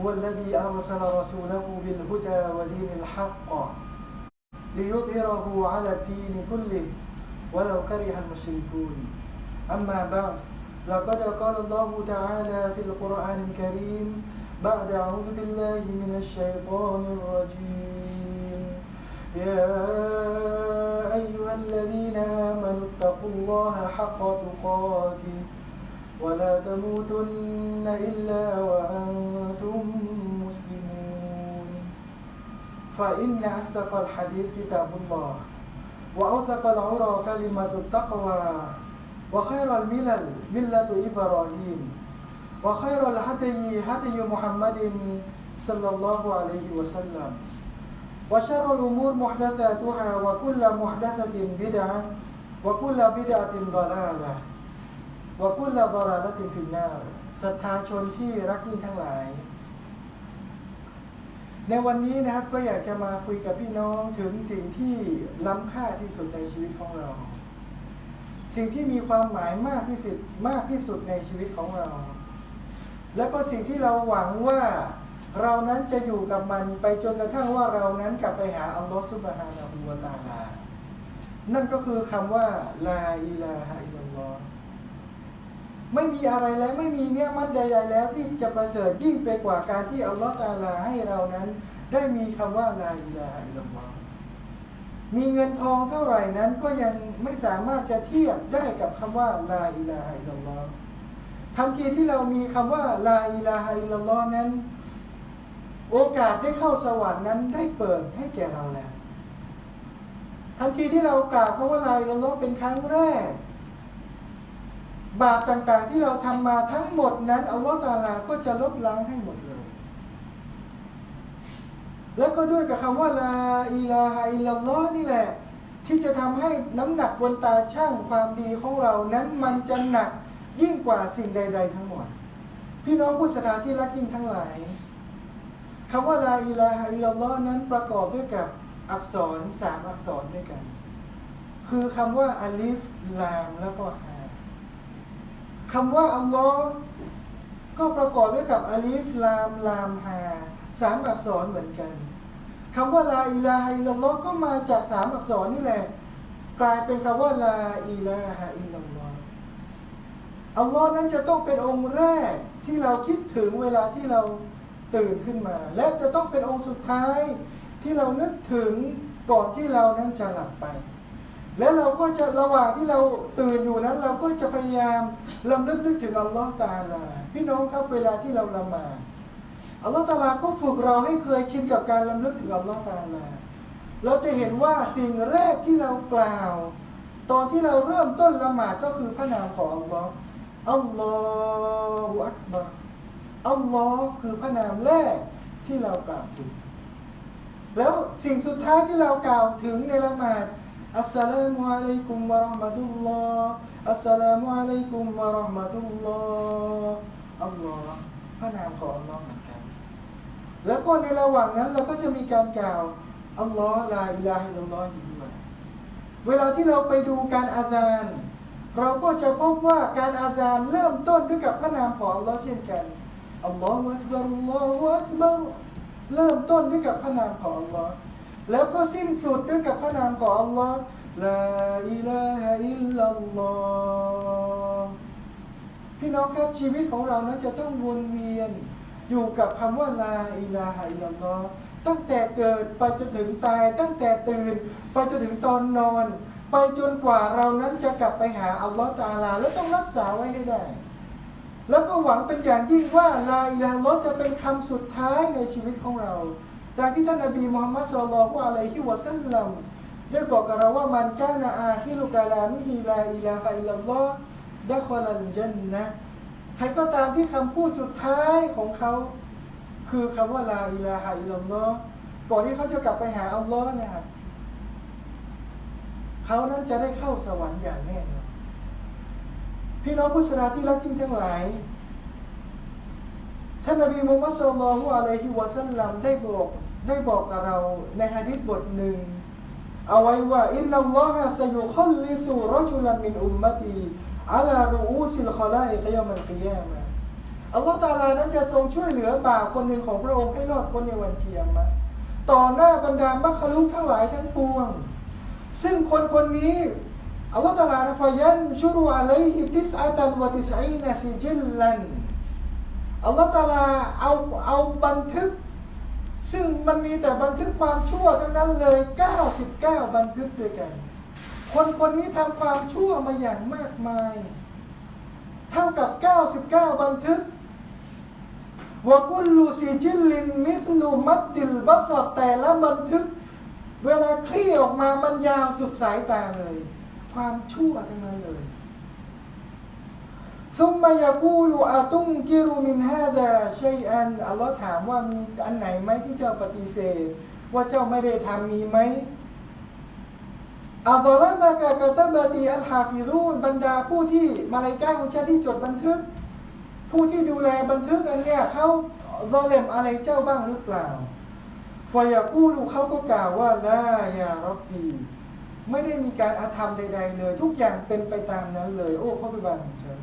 هو الذي أرسل رسوله بالهدى ودين الحق ليظهره على الدين كله ولو كره المشركون. أما بعد لقد قال الله تعالى في القرآن الكريم بعد أعوذ بالله من الشيطان الرجيم. يا أيها الذين آمنوا اتقوا الله حق تقاته ولا تموتن إلا وأنتم مسلمون. فإن أصدق الحديث كتاب الله وأوثق العرى كلمة التقوى وخير الملل ملة إبراهيم وخير الهدي هدي محمد صلى الله عليه وسلم وشر الأمور محدثاتها وكل محدثة بدعة وكل بدعة ضلالة. วกุลลาบาราลตินฟินนาศรัทธาชนที่รักยิ่งทั้งหลาย ในวันนี้นะครับก็อยากจะมาคุยกับพี่น้องถึงสิ่งที่ล้ำค่าที่สุดในชีวิตของเรา สิ่งที่มีความหมายมากที่สุดมากที่สุดในชีวิตของเรา แล้วก็สิ่งที่เราหวังว่าเรานั้นจะอยู่กับมันไปจนกระทั่งว่าเรานั้นกลับไปหาอัลลอฮฺซุบฮานะฮูวะตาลา นั่นก็คือคำว่าลาอิลาฮะอิลลัลลอฮ ไม่มีอะไรแล้วไม่มีเนี่ยมัดใดๆแล้วที่จะประเสริฐยิ่งไปกว่าการที่อัลลอฮฺตาลาให้เรานั้น ได้มีคำว่าลาอิลาฮะอิลลอฮ์มีเงินทองเท่าไหร่นั้นก็ยังไม่สามารถจะเทียบได้กับคำว่าลาอิลาฮะอิลลอฮ์ทันทีที่เรามีคำว่าลาอิลาฮะอิลลอฮ์นั้น โอกาสได้เข้าสวรรค์นั้นได้เปิดให้แก่เราแล้วทันทีที่เรากล่าวคำว่าลาอิลลอฮ์เป็นครั้งแรก บาปต่างๆที่เราทำมาทั้งหมดนั้นอัลลอฮฺตาลาก็จะลบล้างให้หมดเลย แล้วก็ด้วยกับคำว่าลาอิลาฮอิลลัลลอฮ์นี่แหละ ที่จะทำให้น้ำหนักบนตาช่างความดีของเรานั้นมันจะหนักยิ่งกว่าสิ่งใด ๆ ทั้งหมด พี่น้องผู้ศรัทธาที่รักยิ่งทั้งหลายคำว่าลาอิลาฮอิลลัลลอฮ์นั้นประกอบด้วยกับอักษรสามอักษรด้วยกัน คือคำว่าอัลิฟลามแล้วก็ฮา คำว่าอัลลอฮ์ก็ประกอบด้วยกับอาลีฟลามลามฮาสามอักษรเหมือนกันคำว่าลาอิลาฮะอิลลัลลอฮ์ก็มาจากสามอักษรนี่แหละ กลายเป็นคำว่าลาอิลาฮะอิลลอฮ์อัลลอฮ์นั้นจะต้องเป็นองค์แรกที่เราคิดถึงเวลาที่เราตื่นขึ้นมา และจะต้องเป็นองค์สุดท้ายที่เรานึกถึงก่อนที่เรานั้นจะหลับไป แล้วเราก็จะระหว่างที่เราตื่นอยู่นั้น เราก็จะพยายามลำลึกนึกถึงอัลลอฮ์ตาลาพี่น้องครับเวลาที่เราละหมาดอัลลอฮ์ตาลาก็ฝึกเราให้เคยชินกับการลำลึกถึงอัลลอฮ์ตาลาเราจะเห็นว่าสิ่งแรกที่เรากล่าว ตอนที่เราเริ่มต้นละหมาดก็คือพระนามของอัลลอฮ์อัลลอฮฺอักบารอัลลอฮ์คือพระนามแรกที่เรากล่าวถึงแล้วสิ่งสุดท้ายที่เรากล่าวถึงในละหมาด อัสสลามุอะลัยกุมวะเราะห์มะตุลลอฮ์อัสสลามุอะลัยกุมวะเราะห์มะตุลลอฮ์อัลลอฮ์พระนามของอัลลอฮ์เหมือนกัน แล้วก็ในระหว่างนั้นเราก็จะมีการกล่าวอัลลอฮ์ลาอิลาฮะอิลลัลลอฮ์อยู่ด้วยเวลาที่เราไปดูการอาซานเราก็จะพบว่าการอาซานเริ่มต้นด้วยกับพระนามของอัลลอฮ์เช่นกันอัลลอฮฺอักบารุลลอฮฺอักบารเริ่มต้นด้วยกับพระนามของอัลลอฮ์ แล้วก็สิ้นสุดด้วยกับพระนามของอัลลอฮ์ลาอิลาฮะอิลลัลลอฮ์พี่น้องครับชีวิตของเรานั้นจะต้องวนเวียนอยู่กับคำว่าลาอิลาฮะอิลลัลลอฮ์ตั้งแต่เกิดไปจนถึงตาย ตั้งแต่ตื่นไปจนถึงตอนนอน ไปจนกว่าเรานั้นจะกลับไปหาอัลลอฮ์ตาลา แล้วต้องรักษาไว้ให้ได้ แล้วก็หวังเป็นอย่างยิ่งว่าลาอิลาฮ์ลอจะเป็นคำสุดท้ายในชีวิตของเรา ดังที่ท่านนบีมุฮัมมัดสุลลัลฮุอะลัยฮิวะซัลลัมได้บอกกับเราว่ามันกานะอาคิรุกาลามิฮิลาอิลาฮะอิลลัลลอฮ์ดะคอลันจันนะใครก็ตามที่คำพูดสุดท้ายของเขา คือคำว่าลาอิลาฮะอิลลัลลอฮ์ก่อนที่เขาจะกลับไปหาอัลลอฮ์นะครับเขานั้นจะได้เข้าสวรรค์อย่างแน่นอนพี่น้องผู้ศรัทธาที่รักจริงทั้งหลายท่านนบีมุฮัมมัดสุลลัลฮุอะลัยฮิวะสัลลัมได้บอก ได้บอกกับเราในฮะดิษบทหนึ่งเอาไว้ว่าอินนัลลอฮะซะยุคัลลิสุรจุลันมินอุมมะตีอาลารูอูซิลคอลาอิกยามัลกิยามะอัลลอฮฺตาลานั้นจะทรงช่วยเหลือบ่าวคนหนึ่งของพระองค์ให้รอดพ้นในวันเกียรมะต่อหน้าบรรดามัคคลุกทั้งหลายทั้งปวง ซึ่งคนคนนี้อัลลอฮฺตาลาฟายันชุรุอะลัยฮิติสอาตันวะติสอีนซิจิลลันอัลลอฮฺตาลาเอาเอาบันทึก ซึ่งมันมีแต่บันทึกความชั่วทั้งนั้นเลย 99 บันทึกด้วยกัน คนคนนี้ทำความชั่วมาอย่างมากมาย เท่ากับ 99 บันทึกวกุลลูซีจิลลินมิสลูมัดดิลบัสดแต่ละบันทึก เวลาคลี่ออกมามันยาวสุดสายตาเลย ความชั่วทั้งนั้นเลย ซุมมายากูลูอาตุงกิรุมินฮาดาชัยอันอัลลอฮ์ถามว่ามีอันไหนไหมที่เจ้าปฏิเสธ ว่าเจ้าไม่ได้ทำมีไหมอัลลอฮ์มากากาตบตีอัลฮาฟิรูนบรรดาผู้ที่มาลายกาของชาที่จดบันทึก ผู้ที่ดูแลบันทึกอันเนี้ยเขาดอเลมอะไรเจ้าบ้างหรือเปล่าฟอยากูลูเขาก็กล่าวว่าลายารับบีไม่ได้มีการอาธรรมใด ๆ เลย ทุกอย่างเป็นไปตามนั้นเลย โอ้พระบิดาของฉัน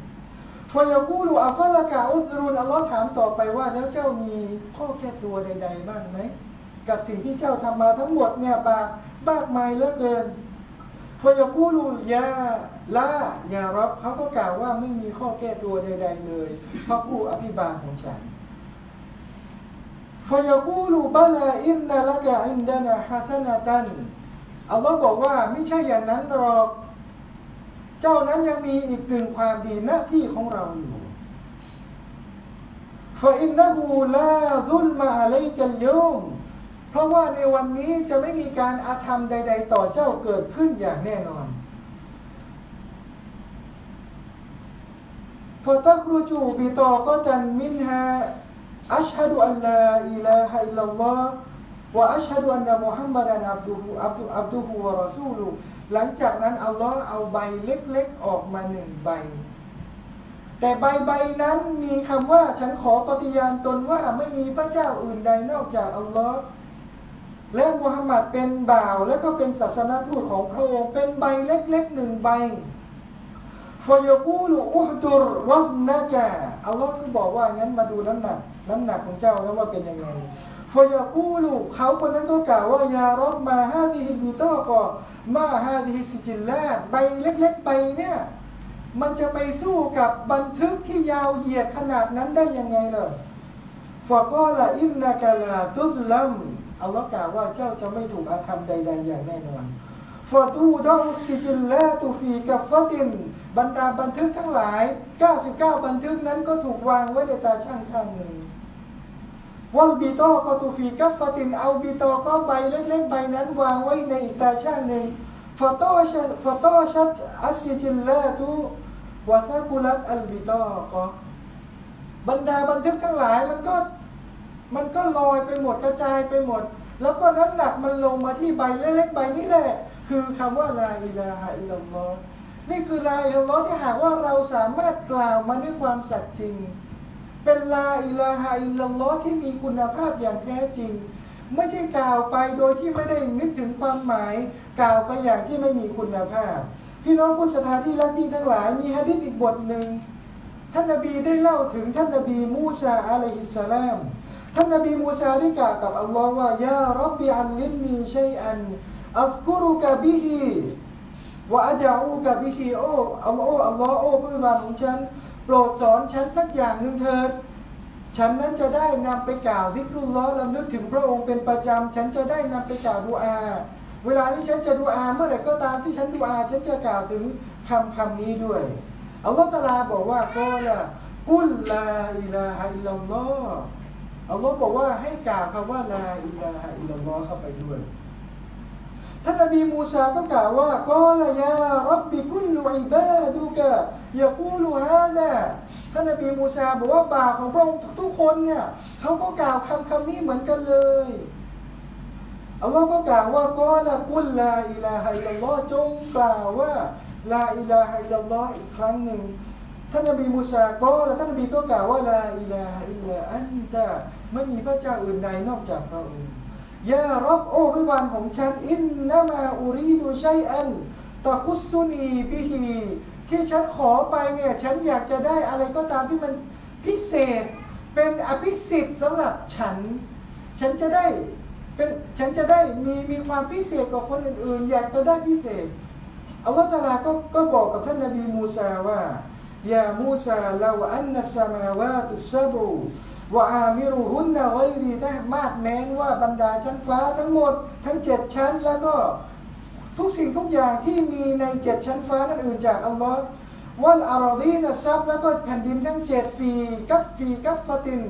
ฟยากูลูอัฟลากาอุดรุนอัลลอฮ์ถามต่อไปว่า แล้วเจ้ามีข้อแก้ตัวใด ๆ บ้างไหม กับสิ่งที่เจ้าทำมาทั้งหมดเนี่ยบากมากมายเหลือเกินฟยากูลูยาละยารับเขาก็กล่าวว่าไม่มีข้อแก้ตัวใด ๆ เลยพระผู้อภิบาลของฉันฟยากูลูบะลาอินนาละกะอินดานะฮัสนะตันอัลลอฮ์บอกว่าไม่ใช่อย่างนั้นหรอก เจ้านั้นยังมีอีกหนึ่งความดีหน้าที่ของเราอยู่ฟาอินนะฮูลาดุลมาอะลัยกัลยมเพราะว่าในวันนี้จะไม่มีการอาธรรมใด ๆ ต่อเจ้าเกิดขึ้นอย่างแน่นอนฟาตัครูจูบิตอก็ตันมินฮ หลังจากนั้นอัลลอฮ์เอาใบเล็กๆออกมาหนึ่งใบ แต่ใบใบนั้นมีคำว่าฉันขอปฏิญาณตนว่าไม่มีพระเจ้าอื่นใดนอกจากอัลลอฮ์และมุฮัมมัดเป็นบ่าวและก็เป็นศาสนาทูตของพระองค์เป็นใบเล็กๆหนึ่งใบฟยกูลูอุฮดุรวัสนะกะอัลลอฮ์ก็บอกว่างั้นมาดูน้ำหนัก น้ำหนักของเจ้าแล้วว่าเป็นยังไงฟยกูลูเขาคนนั้นก็กล่าวว่ายารอบมาฮาดิฮิบิโตกอมาฮาดิฮิสิจิลลาดใบเล็กๆใบเนี่ยมันจะไปสู้กับบันทึกที่ยาวเหยียดขนาดนั้นได้ยังไงล่ะฟะกอละอินนากะลาตุสลัมอัลลอฮ์กล่าวว่าเจ้าจะไม่ถูกอาธรรมใด ๆ อย่างแน่นอนฟะตูดองซิจิลลตุฟีกัฟฟะติน บรรดาบันทึกทั้งหลาย 99 บันทึกนั้นก็ถูกวางไว้ในตาช่างข้างหนึ่ง ว่าบีโตกตูฟีกัฟฟตินเอาบีโตก็ใบเล็กๆใบนั้นวางไว้ในอีตาช่าหนึ่งฟอโตชัดฟโต้ชัดอัสจิลลาตุวาซากุลัตอัลบีโตกบรรดาบันทึกทั้งหลายมันก็มันก็ลอยไปหมดกระจายไปหมด แล้วก็น้ำหนักมันลงมาที่ใบเล็กๆใบนี้แหละ คือคำว่าลาอิลาฮะอิลลอนี่คือลาอิลลอที่หากว่าเราสามารถกล่าวมันด้วยความสัตย์จริง เป็นลาอิลาฮะอิลลัลลอฮ์ที่มีคุณภาพอย่างแท้จริง ไม่ใช่กล่าวไปโดยที่ไม่ได้นึกถึงความหมาย กล่าวไปอย่างที่ไม่มีคุณภาพ พี่น้องผู้ศรัทธาที่รักยิ่ทั้งหลาย มีฮะดิษอีกบทหนึ่งท่านนบีได้เล่าถึงท่านนบีมูซาอะลัยฮิสสลามท่านนบีมูซาได้กล่าวกับอัลลอฮ์ว่ายารับบิอัลลิมนีชัยอันอัลกุรุกะบิฮิวะอัดะอูกะบิฮิโออัลลอฮ์อัลลอฮ์โอ้พระบิดาของฉัน ปรดสอนฉันสักอย่างหนึ่งเถิดฉันนั้นจะได้นำไปกล่าวทิกรุลล้อลำลึกถึงพระองค์เป็นประจำ ฉันจะได้นำไปกล่าวดูอา เวลาที่ฉันจะดูอาเมื่อไหร่ก็ตามที่ฉันดูอา ฉันจะกล่าวถึงคำคำนี้ด้วยอัลลอฮฺตะลาบอกว่าก็ละกุลลาอิลาฮะอิลลัลลอฮ์อัลลอฮ์บอกว่าให้กล่าวคำว่าลาอิลาฮะอิลลัลลอฮ์เข้าไปด้วยท่านนบีมูซาก็กล่าวว่ากอละยารับบิกุลอิบา กะยากูลูฮาดะท่านนบีมูซาบอกว่าบ่าวของพระองค์ทุกคนเนี่ยเขาก็กล่าวคำคำนี้เหมือนกันเลยอัลลอฮ์ก็กล่าวว่ากอละกุลลาอิลาฮิลลัลอฮ์จงกล่าวว่าลาอิลาฮิลลัลอฮ์อีกครั้งหนึ่งท่านนบีมูซาก็และท่านนบีก็กล่าวว่าลาอิลาฮะอิลลาอันตะไม่มีพระเจ้าอื่นใดนอกจากพระองค์ยารับโอ้วิวันของฉันอินนามาอูรีดูชัยอันตะคุสุนีบิฮี ที่ฉันขอไปเนี่ยฉันอยากจะได้อะไรก็ตามที่มันพิเศษ เป็นอภิสิทธิ์สำหรับฉัน ฉันจะได้เป็นฉันจะได้มีมีความพิเศษกว่าคนอื่นๆ อยากจะได้พิเศษอัลลอฮฺตาลาก็ก็บอกกับท่านนบีมูซาว่ายามูซาลาวอันนัสมาวาตุสบูวะอามิรุฮุนนะไกรีถ้ามาดแม้นว่าบรรดาชั้นฟ้าทั้งหมด ทั้งเจ็ดชั้นแล้วก็ ทุกสิ่งทุกอย่างที่มีในเจ็ดชั้นฟ้านั้นอื่นจากอัลลอฮ์วัลอารอดีนะซับแล้วก็แผ่นดินทั้งเจ็ดฟีกัฟฟีกัฟฟติน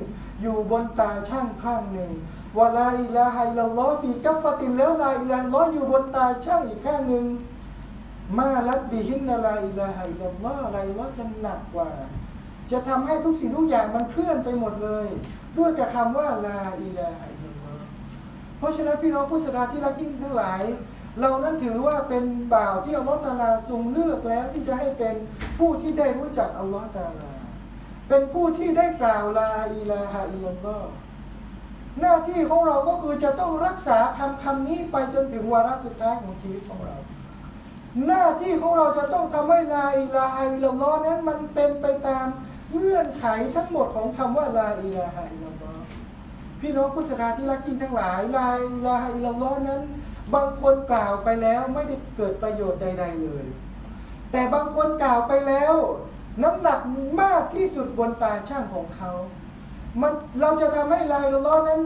อยู่บนตาช่างข้างหนึ่งวะลาอิลาไฮลลัลอฟีกัฟฟตินแล้วลาอิลาฮะลออยู่บนตาช่างอีกข้างหนึ่งมาลัดบิฮินลาอิลาฮะอิลลัลออะไรว่าจะหนักกว่า จะทำให้ทุกสิ่งทุกอย่างมันเคลื่อนไปหมดเลย ด้วยกับคำว่าลาอิลาฮะอิลลัลอเพราะฉะนั้นพี่น้องผู้ศรัทธาที่รักยิ่งทั้งหลาย เรานั้นถือว่าเป็นบ่าวที่อัลลอฮฺตาลาทรงเลือกแล้วที่จะให้เป็นผู้ที่ได้รู้จักอัลลอฮฺตาลา เป็นผู้ที่ได้กล่าวลาอิลาฮะอิลลัลลอฮ์หน้าที่ของเราก็คือจะต้องรักษาคำคำนี้ไปจนถึงวาระสุดท้ายของชีวิตของเรา หน้าที่ของเราจะต้องทำให้ลาอิลาฮะอิลลัลลอฮ์นั้นมันเป็นไปตามเงื่อนไขทั้งหมดของคำว่าลาอิลาฮะอิลลอฮ์ พี่น้องผู้ศรัทธาที่รักยิ่งทั้งหลายลาอิลาอิลลัลลอนั้น บางคนกล่าวไปแล้วไม่ได้เกิดประโยชน์ใด ๆ เลย แต่บางคนกล่าวไปแล้ว น้ำหนักมากที่สุดบนตาช่างของเขามันเราจะทำให้ลาอิลลัลลอนั้น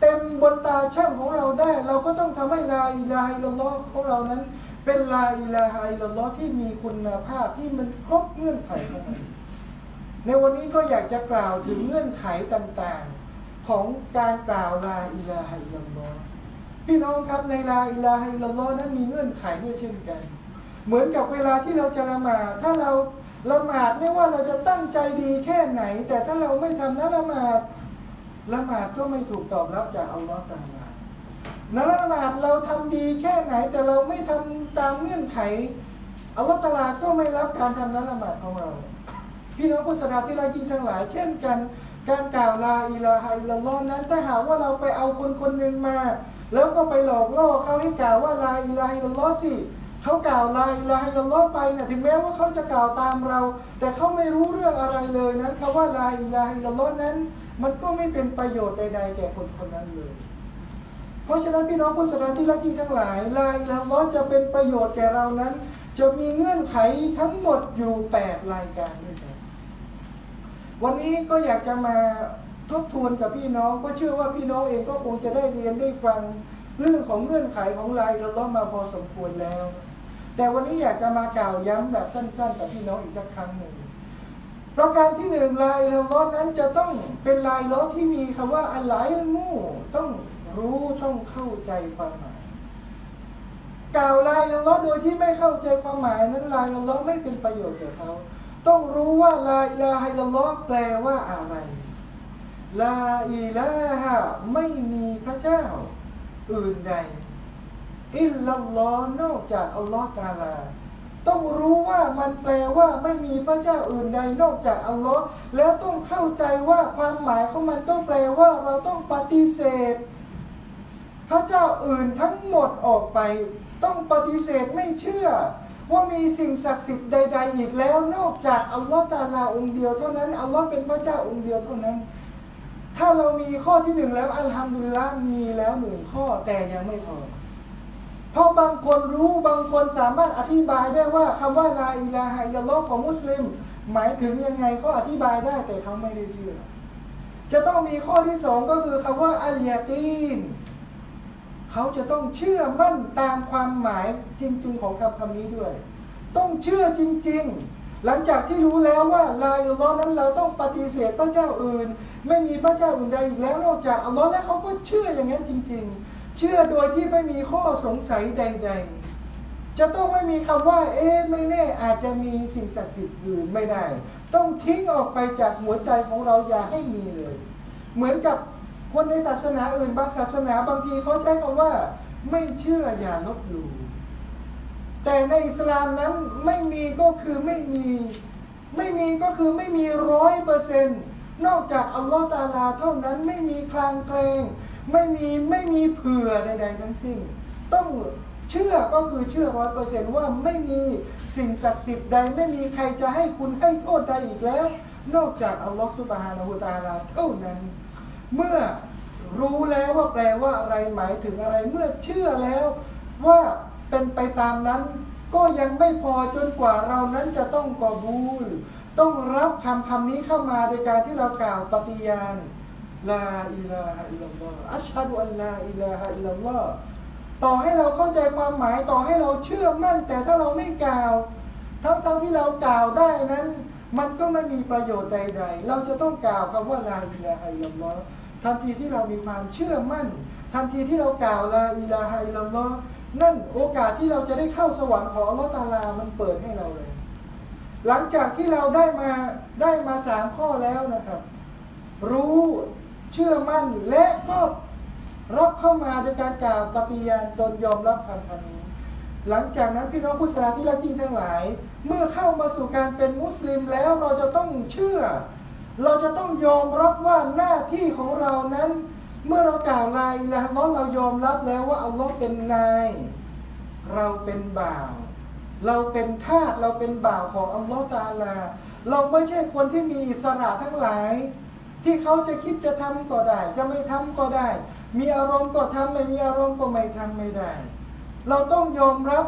เต็มบนตาช่างของเราได้ เราก็ต้องทำให้ลาอิลาฮะอิลลัลลอของเรานั้น เป็นลาอิลาฮะอิลลัลลอที่มีคุณภาพที่มันครบเงื่อนไขของมันในวันนี้ก็อยากจะกล่าวถึงเงื่อนไขต่างๆ ของการกล่าวลาอิลาฮิลลอฮ์พี่น้องครับในลาอิลาฮิลลอฮ์นั้นมีเงื่อนไขด้วยเช่นกัน เหมือนกับเวลาที่เราจะละหมาดถ้าเราละหมาดไม่ว่าเราจะตั้งใจดีแค่ไหน แต่ถ้าเราไม่ทำนั้นละหมาดละหมาดก็ไม่ถูกตอบรับจากอัลลอฮ์ตาลานัละหมาดเราทำดีแค่ไหน แต่เราไม่ทำตามเงื่อนไขอัลลอฮ์ตาลาก็ไม่รับการทำนั้นละหมาดของเรา พี่น้องผู้ศรัทธาที่เรายิ่งทั้งหลาย เช่นกัน การกล่าวลาอิลาฮะอิลลัลลอฮ์นั้นถ้าหากว่าเราไปเอาคนคนหนึ่งมา แล้วก็ไปหลอกล่อเขาให้กล่าวว่าลาอิลาฮะอิลลัลลอฮ์สิเขากล่าวลาอิลาฮะอิลลัลลอฮ์ไปนะถึงแม้ว่าเขาจะกล่าวตามเรา แต่เขาไม่รู้เรื่องอะไรเลยนั้นคำว่าลาอิลาฮะอิลลัลลอฮ์นั้น มันก็ไม่เป็นประโยชน์ใดๆแก่คนคนนั้นเลย เพราะฉะนั้นพี่น้องผู้ศรัทธาที่รักยิ่ทั้งหลายลาอิลาฮะอิลลอ์จะเป็นประโยชน์แก่เรานั้น จะมีเงื่อนไขทั้งหมดอยู่แปดรายการด้วย วันนี้ก็อยากจะมาทบทวนกับพี่น้องก็เชื่อว่าพี่น้องเองก็คงจะได้เรียนได้ฟังเรื่องของเงื่อนไขของลายละล้อมาพอสมควรแล้ว แต่วันนี้อยากจะมากล่าวย้ำแบบสั้นๆ กับพี่น้องอีกสักครั้งหนึ่งประการที่หนึ่งลายละล้อนั้นจะต้องเป็นลายล้อที่มีคำว่าอัลไลมู่ต้องรู้ต้องเข้าใจความหมาย กล่าวลายละล้อโดยที่ไม่เข้าใจความหมายนั้นลายละล้อไม่เป็นประโยชน์แก่เขา ต้องรู้ว่าลาอิลาฮิลลัลลอฮ์แปลว่าอะไร ลาอิลาฮะไม่มีพระเจ้า อื่นใดอิลลัลลอฮ์นอกจากอัลลอฮ์ตาลา ต้องรู้ว่ามันแปลว่าไม่มีพระเจ้าอื่นใดนอกจากอัลลอฮ์แล้วต้องเข้าใจว่าความหมายของมันต้องแปลว่าเราต้องปฏิเสธ พระเจ้าอื่นทั้งหมดออกไป ต้องปฏิเสธไม่เชื่อ ว่ามีสิ่งศักดิ์สิทธิ์ใด ๆ อีกแล้ว นอกจากอัลลอฮ์ตาลาองค์เดียวเท่านั้นอัลลอฮ์เป็นพระเจ้าองค์เดียวเท่านั้น ถ้าเรามีข้อที่หนึ่งแล้วอัลฮัมดุลิลละห์มีแล้วหนึ่งข้อแต่ยังไม่พอเพราะบางคนรู้บางคนสามารถอธิบายได้ว่าคำว่าลาอิลาฮะอิลลอฮ์ของมุสลิม หมายถึงยังไงก็อธิบายได้แต่เขาไม่ได้เชื่อจะต้องมีข้อที่สองก็คือคำว่าอัลยากีน เขาจะต้องเชื่อมั่นตามความหมายจริง ๆ ของคำคำนี้ด้วย ต้องเชื่อจริง ๆ หลังจากที่รู้แล้วว่าลาอิลลอฮ์นั้นเราต้องปฏิเสธพระเจ้าอื่น ไม่มีพระเจ้าอื่นใดอีกแล้วนอกจากอัลลอฮ์และเขาก็เชื่ออย่างนั้นจริง ๆ เชื่อโดยที่ไม่มีข้อสงสัยใด ๆจะต้องไม่มีคำว่า เอ๊ะไม่แน่อาจจะมีสิ่งศักดิ์สิทธิ์อยู่ไม่ได้ ต้องทิ้งออกไปจากหัวใจของเราอย่าให้มีเลย เหมือนกับ คนในศาสนาอื่นบางศาสนาบางทีเขาใช้คำว่า ไม่เชื่ออย่าลบหลู่แต่ในอิสลามนั้นไม่มีก็คือไม่มี ไม่มีก็คือไม่มีร้อยเปอร์เซนต์นอกจากอัลลอฮฺตาลาเท่านั้นไม่มีคลางเกรงไม่มีไม่มีเผื่อใด ๆ ทั้งสิ้น ต้องเชื่อก็คือเชื่อร้อยเปอร์เซนต์ว่าไม่มีสิ่งศักดิ์สิทธิ์ใด ไม่มีใครจะให้คุณให้โทษใดอีกแล้ว นอกจากอัลลอฮฺสุบฮานาหูตาลาเท่านั้น เมื่อรู้แล้วว่าแปลว่าอะไรหมายถึงอะไร เมื่อเชื่อแล้วว่าเป็นไปตามนั้น ก็ยังไม่พอจนกว่าเรานั้นจะต้องกอบูล ต้องรับคำคำนี้เข้ามาโดยการที่เรากล่าวปฏิญาณลาอิลาฮะอิลลัลลอฮ์อัชฮะดุอัลลาอิลาฮะอิลลัลลอฮ์ต่อให้เราเข้าใจความหมายต่อให้เราเชื่อมั่น แต่ถ้าเราไม่กล่าวทั้งทั้งที่เรากล่าวได้นั้น มันก็ไม่มีประโยชน์ใด ๆ เราจะต้องกล่าวคำว่าลาอิลาฮะอิลลัลลอฮ์ ทันทีที่เรามีความเชื่อมั่น ทันทีที่เรากล่าวลาอิลาฮะอิลลัลลอฮ์นั่นโอกาสที่เราจะได้เข้าสวรรค์ของอัลลอฮ์ตาลา มันเปิดให้เราเลย หลังจากที่เราได้มาได้มาสามข้อแล้วนะครับ รู้เชื่อมั่นและก็รับเข้ามาโดยการกล่าวปฏิญาณตนยอมรับคำคำนี้ หลังจากนั้นพี่น้องผู้ศรัทธาที่รักจริงทั้งหลาย เมื่อเข้ามาสู่การเป็นมุสลิมแล้วเราจะต้องเชื่อ เราจะต้องยอมรับว่าหน้าที่ของเรานั้น เมื่อเรากล่าวลาอิลาฮะอิลลัลลอเรายอมรับแล้วว่าอัลลอฮ์เป็นนาย เราเป็นบ่าว เราเป็นทาสเราเป็นบ่าวของอัลลอฮ์ตาลา เราไม่ใช่คนที่มีอิสระทั้งหลาย ที่เขาจะคิดจะทำก็ได้ จะไม่ทำก็ได้ มีอารมณ์ก็ทำไม่มีอารมณ์ก็ไม่ทำไม่ได้ เราต้องยอมรับ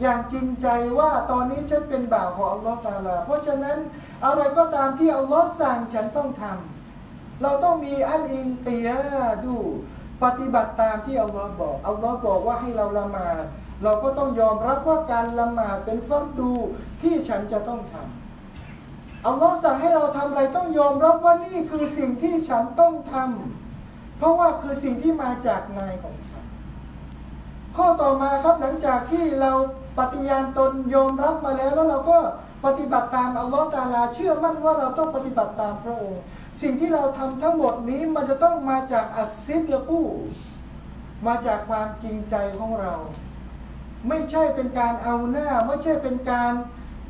อย่างจริงใจว่าตอนนี้ฉันเป็นบ่าวของอัลลอฮ์ตาอาลา เพราะฉะนั้นอะไรก็ตามที่อัลลอฮ์สั่งฉันต้องทำเราต้องมีอัลอินเตียดู ปฏิบัติตามที่อัลลอฮ์บอกอัลลอฮ์บอกว่าให้เราละหมาดเราก็ต้องยอมรับว่าการละหมาดเป็นฟัรดูที่ฉันจะต้องทำอัลลอฮ์สั่งให้เราทำอะไรต้องยอมรับว่านี่คือสิ่งที่ฉันต้องทำเพราะว่าคือสิ่งที่มาจากนายของ ข้อต่อมาครับหลังจากที่เราปฏิญาณตนยอมรับมาแล้วแล้วเราก็ปฏิบัติตามอัลลอฮ์ตาลาเชื่อมั่นว่าเราต้องปฏิบัติตามพระองค์ สิ่งที่เราทำทั้งหมดนี้มันจะต้องมาจากอัสซิดละกูมาจากความจริงใจของเรา ไม่ใช่เป็นการเอาหน้า ไม่ใช่เป็นการ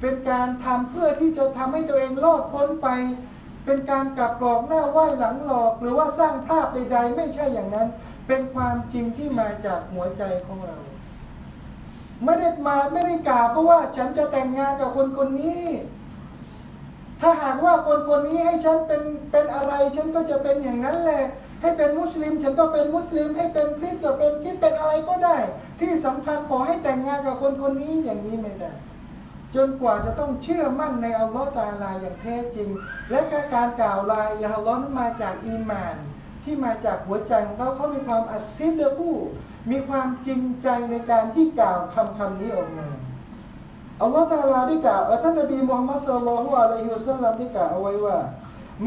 เป็นการทำเพื่อที่จะทำให้ตัวเองรอดพ้นไป เป็นการกลับหลอกหน้าไหว้หลังหลอก หรือว่าสร้างภาพใดๆ ไม่ใช่อย่างนั้น เป็นความจริงที่มาจากหัวใจของเรา ไม่ได้มาไม่ได้กล่าวเพราะว่าฉันจะแต่งงานกับคนคนนี้ ถ้าหากว่าคนคนนี้ให้ฉันเป็นเป็นอะไร ฉันก็จะเป็นอย่างนั้นแหละ ให้เป็นมุสลิม ฉันก็เป็นมุสลิม ให้เป็นคริสต์ก็เป็นคริสต์เป็นอะไรก็ได้ ที่สำคัญขอให้แต่งงานกับคนคนนี้อย่างนี้ไม่ได้จนกว่าจะต้องเชื่อมั่นในอัลลอฮ์ตาลาอย่างแท้จริง และการกล่าวลาอิลาฮะอัลลอฮ์นั้นมาจากอีมาน ที่มาจากหัวใจของเขาเขามีความอัสซิดเดอผู้มีความจริงใจในการที่กล่าวคำคำนี้ออกมาอัลลอฮฺตาลาได้กล่าวอ่อท่านนบีมุฮัมมัดสุลลัลลอฮุอะลัยฮิวะสัลลัมได้กล่าวเอาไว้ว่า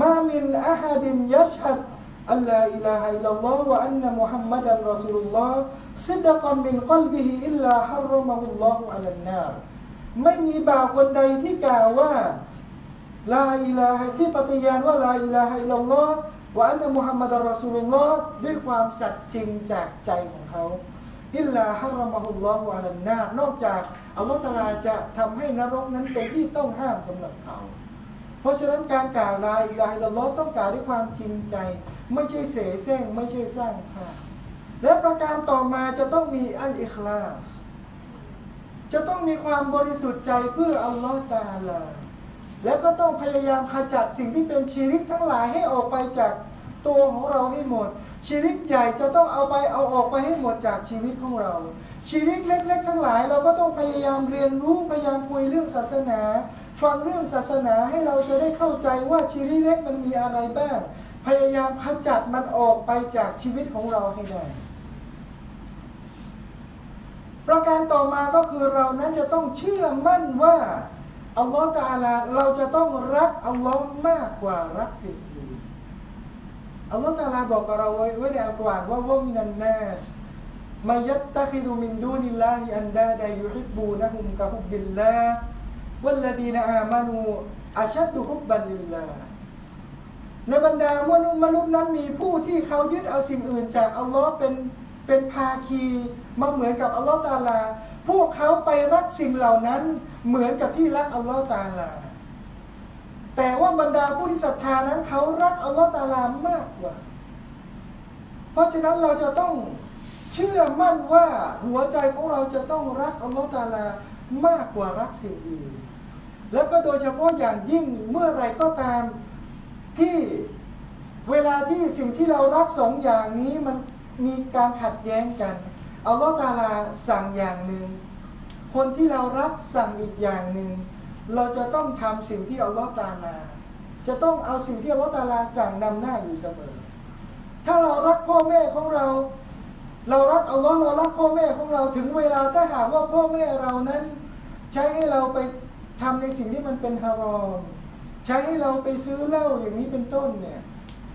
มามินอะฮัดินยัชฮัดอัลลาอิลาฮะอิลลัลลอฮ์วะอันนะมุฮัมมัดันรอซูลุลลอฮ์ซิดกันมินกัลบิฮิอิลลาฮารรมะฮุลลอฮุอะลันนารไม่มีบ่าวคนใดที่กล่าวว่าลาอิลาฮะที่ปฏิญาณว่าลาอิลาฮะอิลลัลลอฮ์ วะอันมุฮัมมัดันรอซูลุลลอฮ์ด้วยความสัตย์จริงจากใจของเขาอิลลาฮารามะฮุลลอฮุอะลันนานอกจากอัลลอฮฺตาลาจะทำให้นรกนั้นเป็นที่ต้องห้ามสำหรับเขา เพราะฉะนั้นการกล่าวลาอิลาฮะอิลลอฮ์ต้องกล่าวด้วยความจริงใจ ไม่ใช่เสแสร้งไม่ใช่สร้างภาพและประการต่อมาจะต้องมีอัลอิคลาส จะต้องมีความบริสุทธิ์ใจเพื่ออัลลอฮฺตาลา แล้วก็ต้องพยายามขจัดสิ่งที่เป็นชีริกทั้งหลายให้ออกไปจากตัวของเราให้หมด ชีริกใหญ่จะต้องเอาไปเอาออกไปให้หมดจากชีวิตของเรา ชีริกเล็ก ๆ ทั้งหลาย เราก็ต้องพยายามเรียนรู้พยายามคุยเรื่องศาสนา ฟังเรื่องศาสนาให้เราจะได้เข้าใจว่าชีริกเล็กมันมีอะไรบ้าง พยายามขจัดมันออกไปจากชีวิตของเราให้ได้ประการต่อมาก็คือเรานั้นจะต้องเชื่อมั่นว่า อัลลอฮฺตาลาเราจะต้องรักอัลลอฮ์มากกว่ารักสิ่งอื่นอัลลอฮฺตาลาบอกกับเราไว้ไว้ในอัลกุรอานว่าว่ามินันนัสมายัตตะคิดูมินดูนิลลาฮิอันดาดายุฮิบบูนะฮุมกะฮุบบิลลาห์วัลลดีนอามานูอัชัดดุฮุบบันลิลลาห์ในบรรดามนุษย์มนุษย์นั้นมีผู้ที่เขายึดเอาสิ่งอื่นจากอัลลอฮ์เป็นเป็นภาคีมาเหมือนกับอัลลอฮ์ตาลา พวกเขาไปรักสิ่งเหล่านั้น เหมือนกับที่รักอัลลอฮ์ตาลา แต่ว่าบรรดาผู้ที่ศรัทธานั้นเขารักอัลลอฮ์ตาลามากกว่า เพราะฉะนั้นเราจะต้องเชื่อมั่นว่าหัวใจของเราจะต้องรักอัลลอฮ์ตาลามากกว่ารักสิ่งอื่น แล้วก็โดยเฉพาะอย่างยิ่งเมื่อไรก็ตามที่เวลาที่สิ่งที่เรารักสองอย่างนี้มันมีการขัดแย้งกันอัลลอฮ์ตาลาสั่งอย่างหนึ่ง คนที่เรารักสั่งอีกอย่างหนึ่ง เราจะต้องทำสิ่งที่อัลลอฮ์ตาลา จะต้องเอาสิ่งที่อัลลอฮ์ตาลาสั่งนำหน้าอยู่เสมอ ถ้าเรารักพ่อแม่ของเรา เรารักอัลลอฮ์เรารักพ่อแม่ของเราถึงเวลาถ้าหากว่าพ่อแม่เรานั้น ใช้ให้เราไปทำในสิ่งที่มันเป็นฮารอมใช้ให้เราไปซื้อเหล้าอย่างนี้เป็นต้นเนี่ย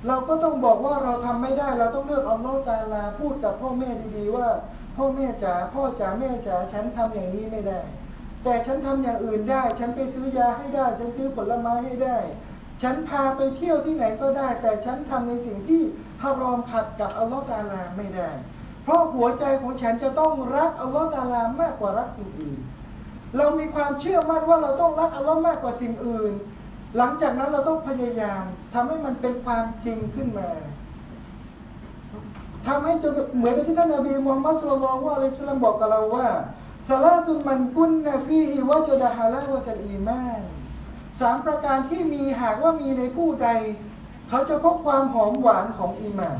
เราก็ต้องบอกว่าเราทำไม่ได้ เราต้องเลือกอัลลอฮ์ตาลาพูดกับพ่อแม่ดีๆว่า พ่อแม่จ๋าพ่อจ๋าแม่จ๋าฉันทำอย่างนี้ไม่ได้ แต่ฉันทำอย่างอื่นได้ ฉันไปซื้อยาให้ได้ ฉันซื้อผลไม้ให้ได้ ฉันพาไปเที่ยวที่ไหนก็ได้ แต่ฉันทำในสิ่งที่ฮารอมขัดกับอัลลอฮ์ตาลาไม่ได้ เพราะหัวใจของฉันจะต้องรักอัลลอฮ์ตาอาลามากกว่ารักสิ่งอื่น เรามีความเชื่อมั่นว่าเราต้องรักอัลลอฮ์มากกว่าสิ่งอื่น หลังจากนั้นเราต้องพยายามทำให้มันเป็นความจริงขึ้นมา ทำให้จนเหมือนที่ท่านนบีมูฮัมมัดสุลลัลลอฮุอะลัยฮิวะซัลลัมบอกกับเราว่าซาลาซุนมันกุนนฟีฮิวะจดะฮาลาวะตัลอีมานสามประการที่มีหากว่ามีในผู้ใด เขาจะพบความหอมหวานของอีมาน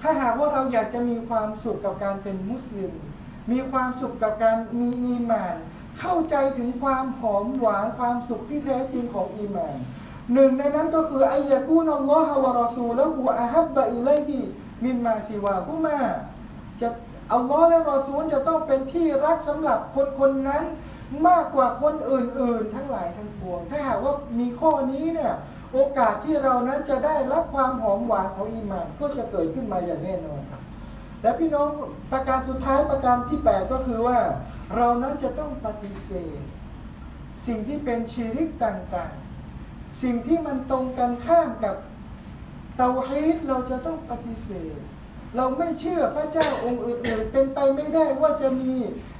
ถ้าหากว่าเราอยากจะมีความสุขกับการเป็นมุสลิม มีความสุขกับการมีอีมาน เข้าใจถึงความหอมหวานความสุขที่แท้จริงของอีมาน หนึ่งในนั้นก็คืออายะกูนัลลอฮะวะรอซูละฮูอะฮับบะอิลัยฮิมินมาซิวาฮุมาจะอัลลอฮ์และรอซูลจะต้องเป็นที่รักสำหรับคนคนนั้นมากกว่าคนอื่น ๆ ทั้งหลายทั้งปวง ถ้าหากว่ามีข้อนี้เนี่ยโอกาสที่เรานั้นจะได้รับความหอมหวานของอีมานก็จะเกิดขึ้นมาอย่างแน่นอนครับและพี่น้องประการสุดท้ายประการที่ 8 ก็คือว่า เรานั้นจะต้องปฏิเสธ สิ่งที่เป็นชีริกต่างๆ สิ่งที่มันตรงกันข้ามกับเตาฮีดเราจะต้องปฏิเสธ เราไม่เชื่อพระเจ้าองค์อื่นๆ เป็นไปไม่ได้ว่าจะมี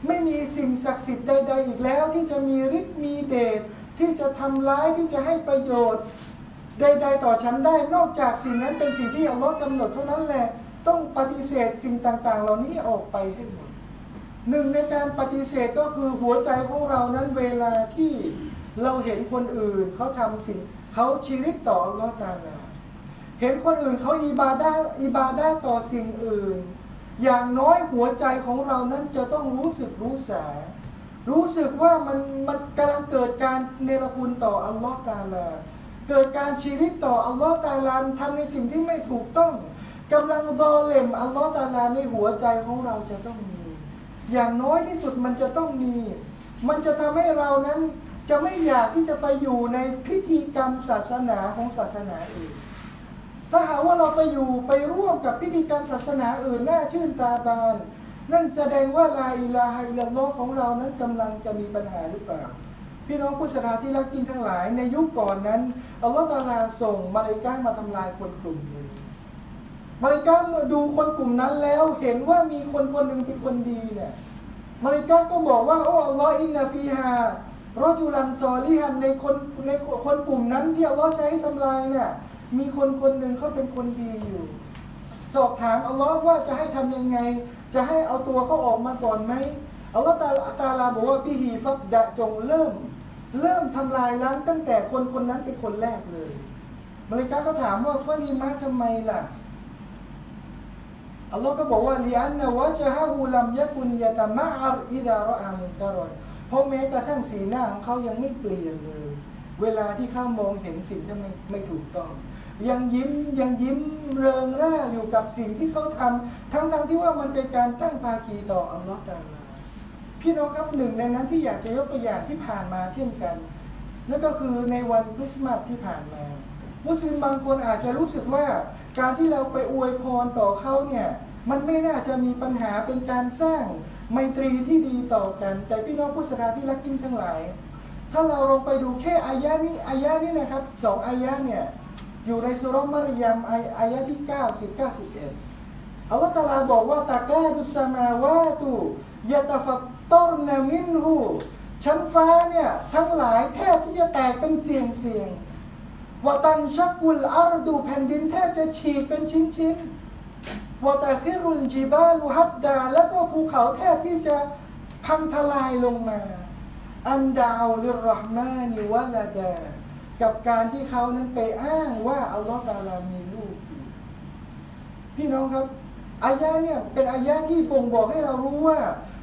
ไม่มีสิ่งศักดิ์สิทธิ์ใด ๆ อีกแล้ว ที่จะมีฤทธิ์มีเดชที่จะทำร้ายที่จะให้ประโยชน์ ใด ๆ ต่อฉันได้ นอกจากสิ่งนั้นเป็นสิ่งที่อัลลอฮ์กำหนดเท่านั้นแหละ ต้องปฏิเสธสิ่งต่างๆ เหล่านี้ออกไปให้หมดหนึ่งในการปฏิเสธก็คือหัวใจของเรานั้นเวลาที่ เราเห็นคนอื่นเขาทำสิ่งเขาชีริกต่ออัลลอฮ์ตาอาลาเห็นคนอื่นเขาอิบาดาอิบาดาต่อสิ่งอื่น อย่างน้อยหัวใจของเรานั้นจะต้องรู้สึกรู้สารู้สึกว่ามันมันกำลังเกิดการเนรคุณต่ออัลลอฮ์ตาอาลา เกิดการชีริกต่ออัลลอฮ์ตาอาลาทำในสิ่งที่ไม่ถูกต้องกำลังรอเล่มอัลลอฮ์ตาอาลาในหัวใจของเราจะต้องมี อย่างน้อยที่สุดมันจะต้องมี มันจะทำให้เรานั้น จะไม่อยากที่จะไปอยู่ในพิธีกรรมศาสนาของศาสนาอื่น ถ้าหากว่าเราไปอยู่ไปร่วมกับพิธีกรรมศาสนาอื่นน่าชื่นตาบาน นั่นแสดงว่าลาอิลาฮอิลลอฮ์ของเรานั้นกำลังจะมีปัญหาหรือเปล่า พี่น้องผู้ศรัทธาที่รักจริงทั้งหลาย ในยุคก่อนนั้นอัลลอฮฺตะอาลาส่งมาเลาอิกามาทำลายคนกลุ่มหนึ่งมาเลาอิกาเมื่อดูคนกลุ่มนั้นแล้วเห็นว่ามีคนคนหนึ่งเป็นคนดีเนี่ยมาเลาอิกาก็บอกว่าโอ้อัลลอฮ์อินนาฟีฮา รอจูลันซอลิฮันในคนในคนกลุ่มนั้นที่อัลลอฮ์ใช้ให้ทำลายเนี่ยมีคนคนหนึ่งเขาเป็นคนดีอยู่ สอบถามอัลลอฮ์ว่าจะให้ทำยังไง จะให้เอาตัวเขาออกมาก่อนไหมอัลลอฮ์ตาตาลาบอกว่าพิฮีฟักดะจงเริ่ม เริ่มทำลายล้างตั้งแต่คนคนนั้นเป็นคนแรกเลยมาริกาก็ถามว่าฟารีมาทำไมล่ะอัลลอฮ์ก็บอกว่าลิอันนวะจะฮะฮูลัมยะกุนยะตะมะอัรอิดาระอามุนการอน เพราะแม้กระทั่งสีหน้าของเขายังไม่เปลี่ยนเลย เวลาที่เขามองเห็นสิ่งที่ไม่ไม่ถูกต้อง ยังยิ้มยังยิ้มเริงร่าอยู่กับสิ่งที่เขาทำทั้งทั้งๆที่ว่ามันเป็นการตั้งภาคีต่ออัลลอฮ์ตาลาพี่น้องครับหนึ่งในนั้นที่อยากจะยกตัวอย่างที่ผ่านมาเช่นกันนั่นก็คือในวันคริสต์มาสที่ผ่านมา มุสลิมบางคนอาจจะรู้สึกว่าการที่เราไปอวยพรต่อเขาเนี่ยมันไม่น่าจะมีปัญหาเป็นการสร้าง ไมตรีที่ดีต่อกัน แต่พี่น้องผู้ศรัทธาที่รักยิ่งทั้งหลาย ถ้าเราลงไปดูแค่อายะนี้อายะนี้นะครับสองอายะเนี่ยอยู่ในสุรมารยามอายอายะที่90 91อัลลอฮฺตาลาบอกว่าตะกาดุสมาวาตุยะตะฟัตตอรนามินหูชั้นฟ้าเนี่ย ทั้งหลายแทบที่จะแตกเป็นเสียงเสียงวตันชักกุลอารดูแผ่นดินแทบจะฉีกเป็นชิ้นชิ้นๆ วตาคิรุลจิบาลุฮัดดา แล้วก็ภูเขาแทบที่จะพังทลายลงมา อันดาวลิรห์มานิวะลาดากับการที่เขานั้นไปอ้างว่าอัลลอฮฺตะอาลามีลูกอยู่พี่น้องครับอายะเนี่ยเป็นอายะที่บ่งบอกให้เรารู้ว่า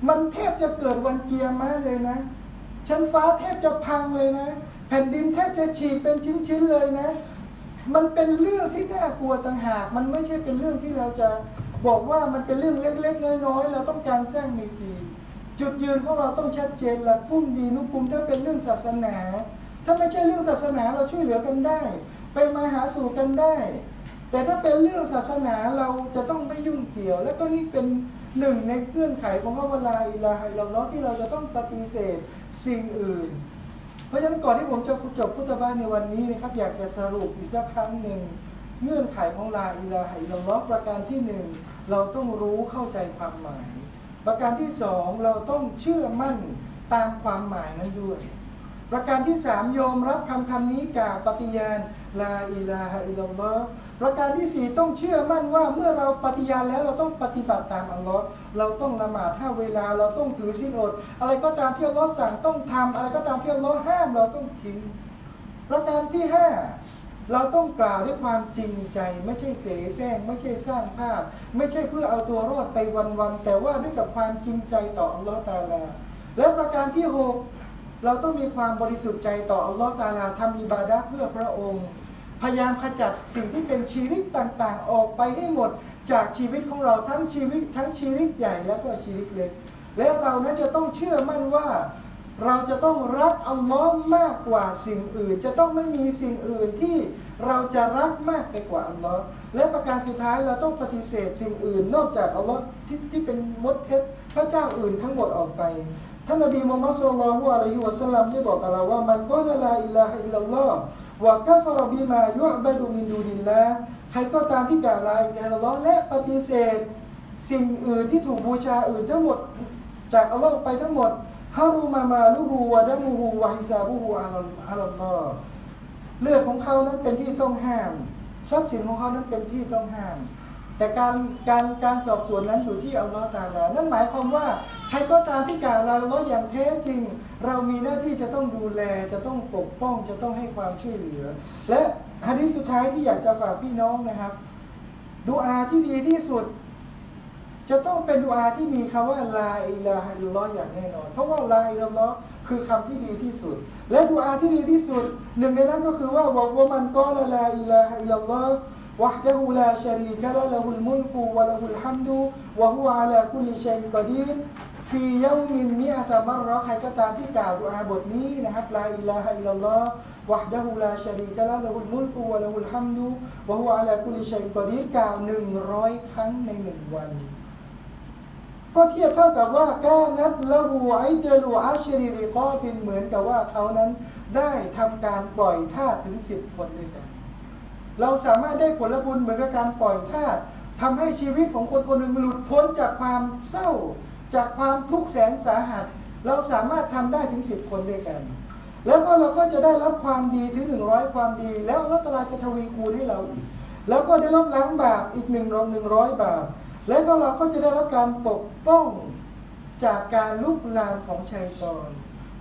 มันแทบจะเกิดวันเกียร์มาเลยนะ ชั้นฟ้าแทบจะพังเลยนะ แผ่นดินแทบจะฉีกเป็นชิ้นๆเลยนะ มันเป็นเรื่องที่น่ากลัวต่างหาก มันไม่ใช่เป็นเรื่องที่เราจะบอกว่ามันเป็นเรื่องเล็กๆน้อยๆเราต้องการสร้างมีดีจุดยืนของเราต้องชัดเจนละทุ่มดีนุภูมิถ้าเป็นเรื่องศาสนา ถ้าไม่ใช่เรื่องศาสนาเราช่วยเหลือกันได้ ไปมาหาสู่กันได้ แต่ถ้าเป็นเรื่องศาสนาเราจะต้องไม่ยุ่งเกี่ยว และก็นี่เป็นหนึ่งในเงื่อนไขของพระวลาอิลาฮิลลอที่เราจะต้องปฏิเสธสิ่งอื่น เพราะฉะนั้นก่อนที่ผมจะจบพุทธบานในวันนี้นะครับอยากจะสรุปอีกสักครั้งหนึ่งเงื่อนไขของลาอิลาฮิลลอฮ์ประการที่หนึ่งเราต้องรู้เข้าใจความหมาย ประการที่สองเราต้องเชื่อมั่นตามความหมายนั้นด้วย ประการที่สามยอมรับคำคำนี้กับปฏิญาณ ลาอิลาฮะอิลลอฮ์ประการที่สี่ต้องเชื่อมั่นว่าเมื่อเราปฏิญาณแล้วเราต้องปฏิบัติตามอัลลอฮ์เราต้องละหมาดห้าเวลาเราต้องถือศีลอด อะไรก็ตามที่อัลลอฮ์สั่งต้องทำอะไรก็ตามที่อัลลอฮ์ห้ามเราต้องทิ้งประการที่ห้าเราต้องกล่าวด้วยความจริงใจ ไม่ใช่เสแสร้งไม่ใช่สร้างภาพ ไม่ใช่เพื่อเอาตัวรอดไปวันๆแต่ว่าด้วยกับความจริงใจต่ออัลลอฮ์ตาลาและประการที่หกเราต้องมีความบริสุทธิ์ใจต่ออัลลอฮฺตาลาทำอิบาดะเพื่อพระองค์ พยายามขจัดสิ่งที่เป็นชีวิตต่างๆ ออกไปให้หมดจากชีวิตของเราทั้งชีวิตทั้งชีวิตใหญ่และก็ชีวิตเล็ก และเรานั้นจะต้องเชื่อมั่นว่าเราจะต้องรักอัลลอฮ์มากกว่าสิ่งอื่น จะต้องไม่มีสิ่งอื่นที่เราจะรักมากไปกว่าอัลลอฮ์และประการสุดท้ายเราต้องปฏิเสธสิ่งอื่น นอกจากอัลลอฮ์ที่ที่เป็นมดเท็จพระเจ้าอื่นทั้งหมดออกไปท่านนบีมุฮัมมัดสุลลัลลอฮุอะลัยฮิวะสัลลัมได้บอกกับเราว่ามันก็ลาอิลาฮะอิลลัลลอฮ์ วะกัฟรบิมายุอบดุมินดูนิลลาห์ใครก็ตามที่กล่าวลาอิลาฮะอิลลัลลอฮ์และปฏิเสธ สิ่งอื่นที่ถูกบูชาอื่นทั้งหมด จากอัลลอฮ์ไปทั้งหมดฮารุมามาลุฮูวะดะมูฮูวะฮิซาบุฮูอะลัลอะลัลอฮ์เลือดของเขานั้นเป็นที่ต้องห้าม ทรัพย์สินของเขานั้นเป็นที่ต้องห้าม แต่การการการสอบสวนนั้นอยู่ที่อัลลอฮ์ตาลา นั่นหมายความว่าใครก็ตามที่กล่าวลาอัลลอฮ์อย่างแท้จริง เรามีหน้าที่จะต้องดูแล จะต้องปกป้อง จะต้องให้ความช่วยเหลือ และฮะดีษสุดท้ายที่อยากจะฝากพี่น้องนะครับ ดูอาที่ดีที่สุด จะต้องเป็นดูอาที่มีคำว่าลาอิลาฮะอิลลัลลอฮ์อย่างแน่นอน เพราะว่าลาอิลลัลลอฮ์คือคำที่ดีที่สุด และดูอาที่ดีที่สุด หนึ่งในนั้นก็คือว่าบอกว่ามันก็ละลาอิลาฮะอิลลัลลอฮ์ وحده لا شريك له له الملك وله الحمد وهو على كل شيء قدير ฟีเยามินมิอาตามรอใครก็ตามที่กล่าวดูอาบทนี้นะครับลาอิลาฮะอิลลัลลอฮ์วะดะฮูลาชารีกะละละหุลมุลกุวะละหุลฮัมดุวะฮุอะลากุลิชัยกอดีกล่าวหนึ่งร้อยครั้งในหนึ่งวัน ก็เทียบเท่ากับว่ากานัดละหูไอเดลูอาชรีริกอเป็นเหมือนกับว่าเขานั้นได้ทำการปล่อยท่าถึงสิบคนด้วยกัน เราสามารถได้ผลบุญเหมือนกับการปล่อยท่าทำให้ชีวิตของคนคนหนึ่งหลุดพ้นจากความเศร้า จากความทุกข์แสนสาหัส เราสามารถทำได้ถึงสิบคนด้วยกัน แล้วก็เราก็จะได้รับความดีถึงหนึ่งร้อยความดี แล้วอัตะอาลาจะทวีคูณให้เราอีกแล้วก็ได้ลบล้างบาปอีกหนึ่งร้อยหนึ่งร้อยบาปแล้วก็เราก็จะได้รับการปกป้องจากการลุกลามของชัยตอน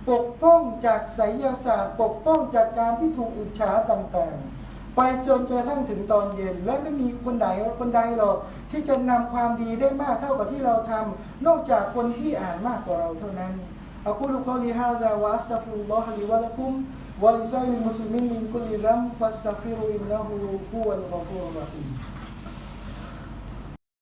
ปกป้องจากไสยศาสตร์ ปกป้องจากการที่ถูกอิจฉาต่างๆ ไปจนกระทั่งถึงตอนเย็น และไม่มีคนใดคนใดหรอกที่จะนำความดีได้มากเท่ากับที่เราทำนอกจากคนที่อ่านมากกว่าเราเท่านั้นอักูลุกอลิฮาซาวะอัสตัฟิรุลลอฮลิวะลักุมวะลิซัยลิมุสลิมินมินกุลิลัมฟัสตัฟิรุอินนะฮูฮุวัลกอฟูรุรรฮีม